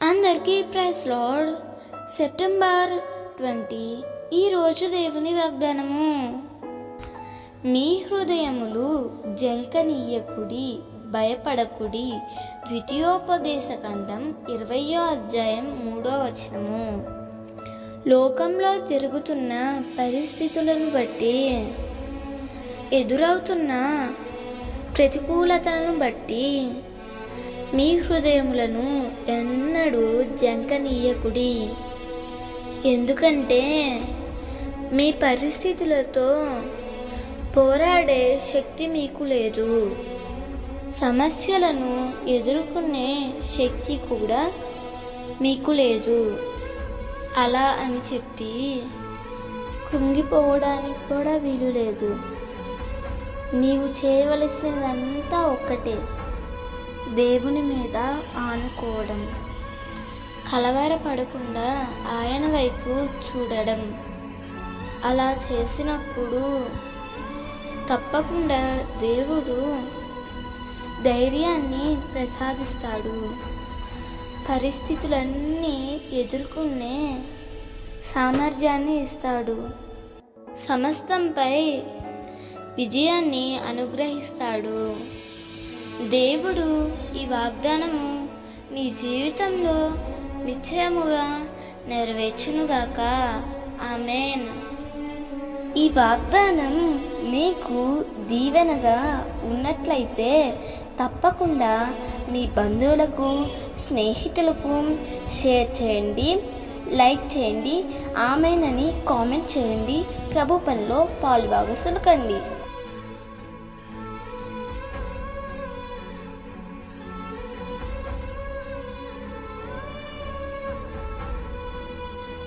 అందరికీ price lord. September twenty ఈరోజు దేవుని వాగ్దానము. మీ హృదయములు జంకనీయకుడి భయపడకుడి ద్వితీయోపదేశ ఖండం ఇరవయో అధ్యాయం మూడో వచనము. లోకంలో తిరుగుతున్న పరిస్థితులను బట్టి ఎదురవుతున్న ప్రతికూలతలను బట్టి మీ హృదయములను ఎన్నడూ జంకనీయకుడి. ఎందుకంటే మీ పరిస్థితులతో పోరాడే శక్తి మీకు లేదు. సమస్యలను ఎదుర్కొనే శక్తి కూడా మీకు లేదు. అలా అని చెప్పి కృంగిపోవడానికి కూడా వీలు లేదు. నీవు చేయవలసినదంతా ఒక్కటే దేవుని మీద ఆనుకోవడం. కలవరపడకుండా ఆయన వైపు చూడడం. అలా చేసినప్పుడు తప్పకుండా దేవుడు ధైర్యాన్ని ప్రసాదిస్తాడు. పరిస్థితులన్నీ ఎదుర్కొనే సామర్థ్యాన్ని ఇస్తాడు. సమస్తంపై విజయాన్ని అనుగ్రహిస్తాడు. దేవుడు ఈ వాగ్దానము నీ జీవితంలో నిశ్చయముగా నెరవేర్చునుగాక. ఆమెన్. ఈ వాగ్దానం మీకు దీవెనగా ఉన్నట్లయితే తప్పకుండా మీ బంధువులకు స్నేహితులకు షేర్ చేయండి లైక్ చేయండి ఆమెనని కామెంట్ చేయండి. ప్రభు పనిలో పాలుభాగసులు కండి